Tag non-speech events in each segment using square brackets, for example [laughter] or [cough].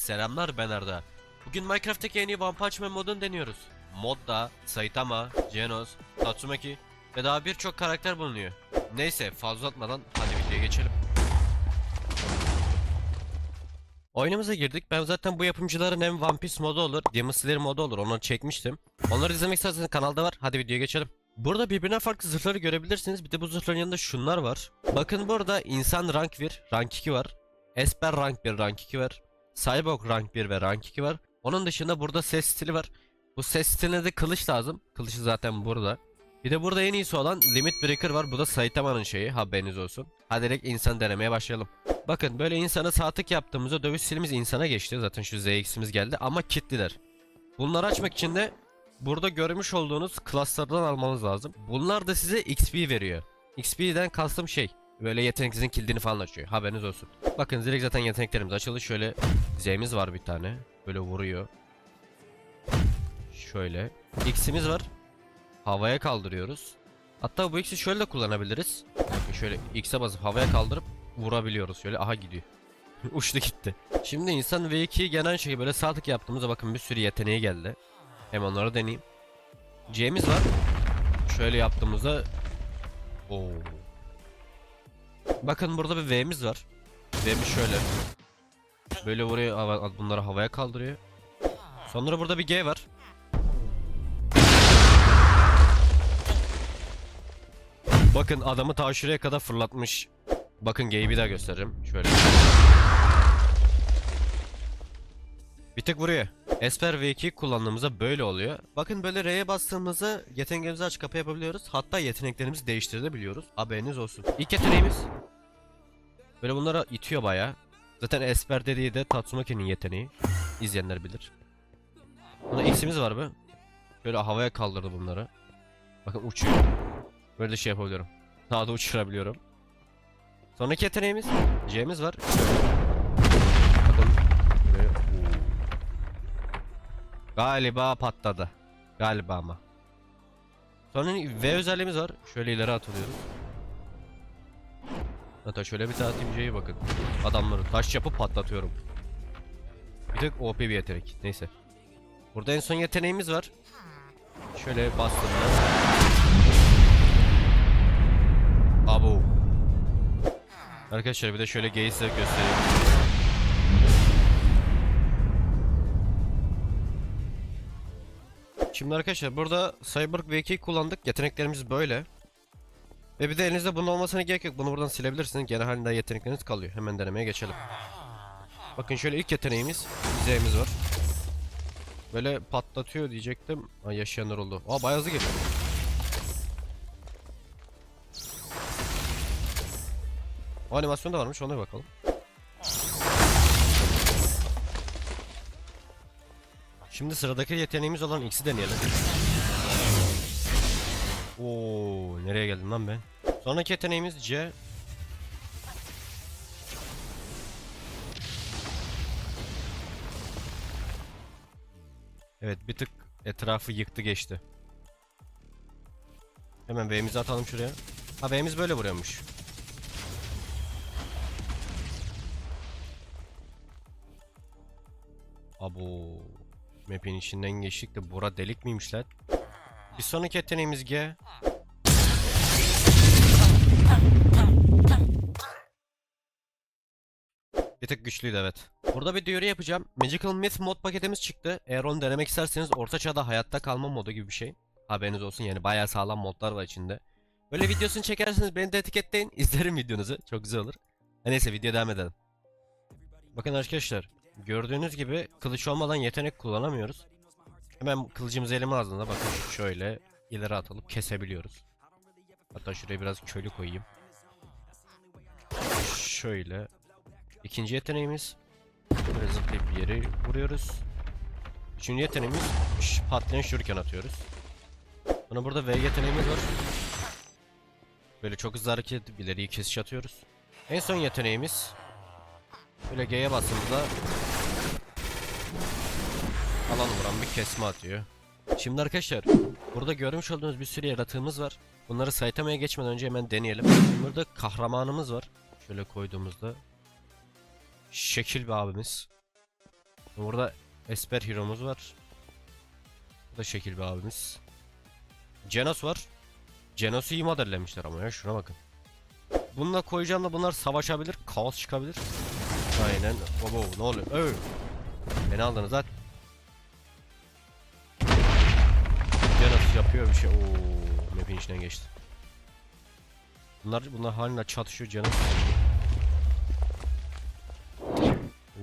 Selamlar ben Arda. Bugün Minecraft'taki en iyi One Punch Man modunu deniyoruz. Modda Saitama, Genos, Tatsumaki ve daha birçok karakter bulunuyor. Neyse fazla uzatmadan hadi videoya geçelim. Oyunumuza girdik. Ben zaten bu yapımcıların hem One Piece modu olur, Demon Slayer modu olur. Onları çekmiştim. Onları izlemek isterseniz kanalda var. Hadi videoya geçelim. Burada birbirine farklı zırhları görebilirsiniz. Bir de bu zırhların yanında şunlar var. Bakın burada insan rank 1, rank 2 var. Esper rank 1, rank 2 var. Cyborg rank 1 ve rank 2 var. Onun dışında burada ses stili var. Bu ses stiline de kılıç lazım. Kılıcı zaten burada. Bir de burada en iyisi olan Limit Breaker var. Bu da Saitama'nın şeyi. Haberiniz olsun. Hadi direkt insan denemeye başlayalım. Bakın böyle insana sağ tık yaptığımızda dövüş stilimiz insana geçti. Zaten şu ZX'imiz geldi ama kitliler. Bunları açmak için de burada görmüş olduğunuz klaslardan almanız lazım. Bunlar da size XP veriyor. XP'den kastım şey. Böyle yetenekinizin kilidini falan açıyor. Haberiniz olsun. Bakın direkt zaten yeteneklerimiz açıldı. Şöyle Z'miz var bir tane. Böyle vuruyor. Şöyle. X'imiz var. Havaya kaldırıyoruz. Hatta bu X'i şöyle de kullanabiliriz. Bakın şöyle X'e basıp havaya kaldırıp vurabiliyoruz. Şöyle aha gidiyor. [laughs] Uçtu gitti. Şimdi insan V2'yi genel şey böyle sağ tık yaptığımızda bakın bir sürü yeteneği geldi. Hem onları deneyeyim. C'miz var. Şöyle yaptığımızda Oo. Bakın burada bir V'miz var. V'miz şöyle. Böyle vuruyor, hava- bunları havaya kaldırıyor. Sonra burada bir G var. Bakın adamı ta şuraya kadar fırlatmış. Bakın G'yi bir daha göstereceğim. Şöyle. Bir tek vuruyor. Esper V2 kullandığımızda böyle oluyor. Bakın böyle R'ye bastığımızda yeteneklerimizi aç kapı yapabiliyoruz. Hatta yeteneklerimizi değiştirebiliyoruz. Haberiniz olsun. İlk yeteneğimiz. Böyle bunlara itiyor baya. Zaten Esper dediği de Tatsumaki'nin yeteneği. İzleyenler bilir. Bunda X'imiz var be. Böyle havaya kaldırdı bunları. Bakın uçuyor. Böyle de şey yapabiliyorum. Daha da uçurabiliyorum. Sonraki yeteneğimiz J'miz var. Bakın. Buraya. Galiba patladı. Galiba ama. Sonra V özelliğimiz var. Şöyle ileri atılıyoruz. Hatta şöyle bir tane C'ye bakın. Adamları taş yapıp patlatıyorum. Bir tek OP bir yetenek. Neyse. Burada en son yeteneğimiz var. Şöyle bastığımda. Abo. Arkadaşlar bir de şöyle G'yi size göstereyim. Şimdi arkadaşlar burada Cyborg V2'yi kullandık. Yeteneklerimiz böyle. Ve bir de elinizde bunun olmasına gerek yok. Bunu buradan silebilirsiniz. Gene halinde yetenekleriniz kalıyor. Hemen denemeye geçelim. Bakın şöyle ilk yeteneğimiz. Z'miz var. Böyle patlatıyor diyecektim. Ay yaşayanlar oldu. Aa bayağı hızlı geliyor. O animasyon da varmış ona bakalım. Şimdi sıradaki yeteneğimiz olan X'i deneyelim. Oo, nereye geldim lan ben? Sonraki yeteneğimiz C. Evet bir tık etrafı yıktı geçti. Hemen V'mizi atalım şuraya. Ha V'miz böyle vuruyormuş. Abo. Map'in içinden geçtik de bura delik miymiş lan? Bir sonraki yeteneğimiz G. Bir tık güçlüydü evet. Burada bir duyuru yapacağım. Magical Myth mod paketimiz çıktı. Eğer onu denemek isterseniz orta çağda hayatta kalma modu gibi bir şey. Haberiniz olsun yani bayağı sağlam modlar var içinde. Böyle videosunu çekerseniz beni de etiketleyin. [laughs] İzlerim videonuzu. Çok güzel olur. Neyse video devam edelim. Bakın arkadaşlar. Gördüğünüz gibi kılıç olmadan yetenek kullanamıyoruz. Hemen kılıcımızı elime aldığında bakın şöyle ileri atılıp kesebiliyoruz. Hatta şuraya biraz köylü koyayım. Şöyle. İkinci yeteneğimiz. Böyle zıplayıp yeri vuruyoruz. Üçüncü yeteneğimiz patlayan şuriken atıyoruz. Sonra burada V yeteneğimiz var. Böyle çok hızlı hareket edip ileriyi kesiş atıyoruz. En son yeteneğimiz Böyle G'ye bastığımızda alan vuran bir kesme atıyor. Şimdi arkadaşlar burada görmüş olduğunuz bir sürü yaratığımız var. Bunları Saitama'ya geçmeden önce hemen deneyelim. Burada kahramanımız var. Şöyle koyduğumuzda şekil bir abimiz. Burada Esper Hero'muz var. Bu da şekil bir abimiz. Genos var. Genos'u iyi modellemişler ama ya şuna bakın. Bununla koyacağım da bunlar savaşabilir. Kaos çıkabilir. Aynen. Baba ne oluyor? Öv. Beni aldınız lan. Yapıyor bir şey. Oo, map'in içinden geçti. Bunlar bunlar haline çatışıyor Genos. Oo.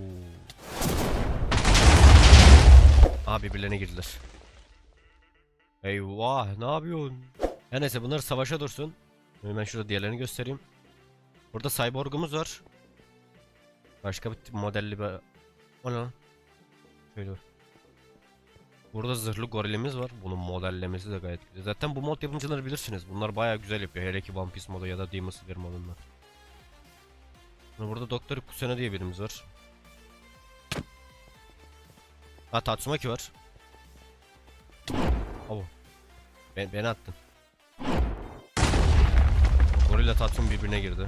Aa birbirlerine girdiler. Eyvah ne yapıyorsun? Ya neyse bunlar savaşa dursun. Hemen şurada diğerlerini göstereyim. Burada cyborgumuz var. Başka bir modelli bir... O ne? Şöyle. Burada zırhlı gorilimiz var. Bunun modellemesi de gayet güzel. Zaten bu mod yapımcıları bilirsiniz. Bunlar bayağı güzel yapıyor. Hele ki One Piece modu ya da Demon Slayer modunda. Burada Doktor Kusena diye birimiz var. Ha Tatsumaki var. Abo. Ben, beni attın. Gorilla Tatsum birbirine girdi.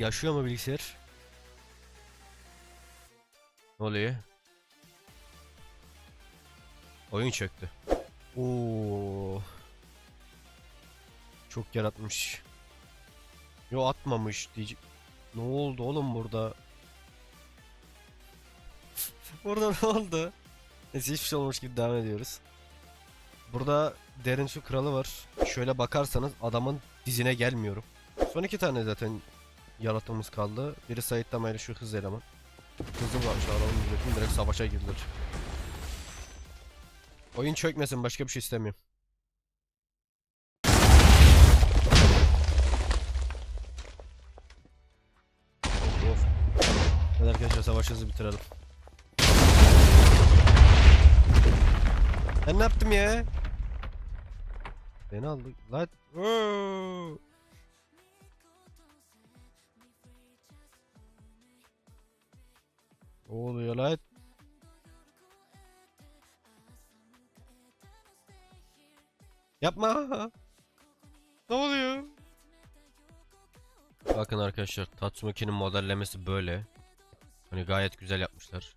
Yaşıyor mu bilgisayar? Ne oluyor? Oyun çöktü. Oo. Çok yaratmış. Yo atmamış diyecek. Ne oldu oğlum burada? [laughs] burada ne oldu? Neyse hiçbir şey olmuş gibi devam ediyoruz. Burada derin su kralı var. Şöyle bakarsanız adamın dizine gelmiyorum. Son iki tane zaten yaratığımız kaldı. Biri Saitama ile şu hız eleman. Hızım var şu adamın milletin direkt savaşa girdiler. Oyun çökmesin başka bir şey istemiyorum. Of. Arkadaşlar savaş hızı bitirelim. Ben ne yaptım ya? Beni aldı. Lan. Yapma. Ne oluyor? Bakın arkadaşlar Tatsumiki'nin modellemesi böyle. Hani gayet güzel yapmışlar.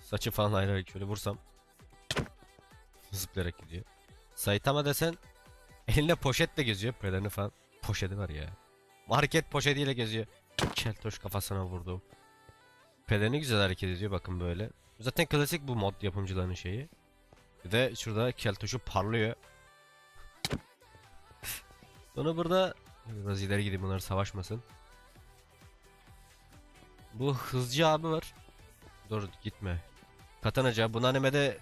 Saçı falan ayrı şöyle vursam zıplayarak gidiyor. Saitama desen elinde poşetle geziyor. Pelerini falan. Poşeti var ya. Market poşetiyle geziyor. Keltoş kafasına vurdum. Pelerini güzel hareket ediyor bakın böyle. Zaten klasik bu mod yapımcılarının şeyi. Bir de şurada keltoşu parlıyor. Sonra burada biraz ileri gideyim bunlar savaşmasın. Bu hızcı abi var. Dur gitme. Katanacı bunu animede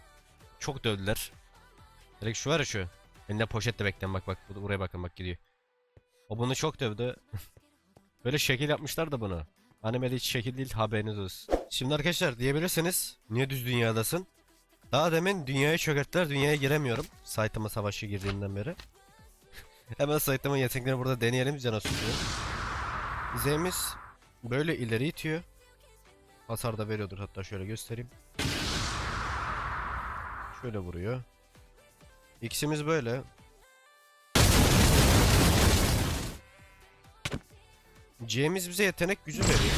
çok dövdüler. Direkt şu var ya şu. Elinde poşetle bekleyen bak bak bu- buraya bakın bak gidiyor. O bunu çok dövdü. [laughs] Böyle şekil yapmışlar da bunu. Animede hiç şekil değil haberiniz olsun. Şimdi arkadaşlar diyebilirsiniz niye düz dünyadasın? Daha demin dünyayı çökerttiler dünyaya giremiyorum. Saitama savaşı girdiğinden beri. [laughs] Hemen Saitama yeteneklerini burada deneyelim cana susuyor. Z'miz böyle ileri itiyor. Hasar da veriyordur hatta şöyle göstereyim. Şöyle vuruyor. X'imiz böyle. C'miz bize yetenek gücü veriyor.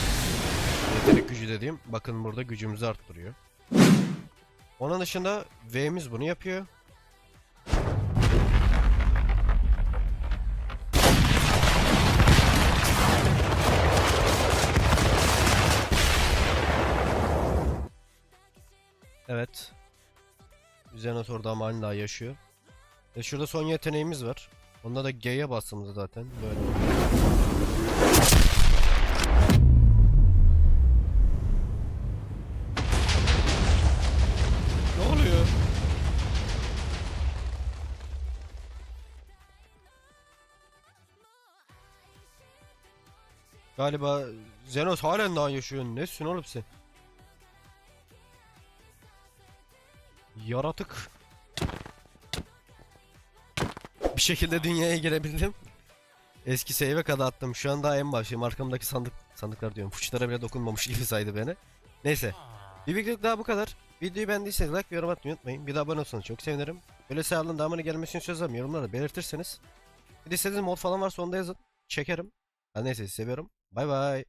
Yetenek gücü dediğim bakın burada gücümüzü arttırıyor. Onun dışında V'miz bunu yapıyor. Evet. Orada ama hala yaşıyor. Ve şurada son yeteneğimiz var. Onda da G'ye bastığımızda zaten böyle. Galiba Xenos halen daha yaşıyor. Nesin oğlum sen? Yaratık. Bir şekilde dünyaya girebildim. Eski save'e kadar attım. Şu an daha en başıyım. Arkamdaki sandık sandıklar diyorum. Fıçılara bile dokunmamış gibi saydı beni. Neyse. Bir videoluk daha bu kadar. Videoyu beğendiyseniz like ve yorum atmayı unutmayın. Bir de abone olsanız çok sevinirim. Böyle sağlığın devamını gelmesini söz yorumlarda belirtirseniz Bir de istediğiniz mod falan varsa onu da yazın. Çekerim. Ha, neyse seviyorum. Bye bye.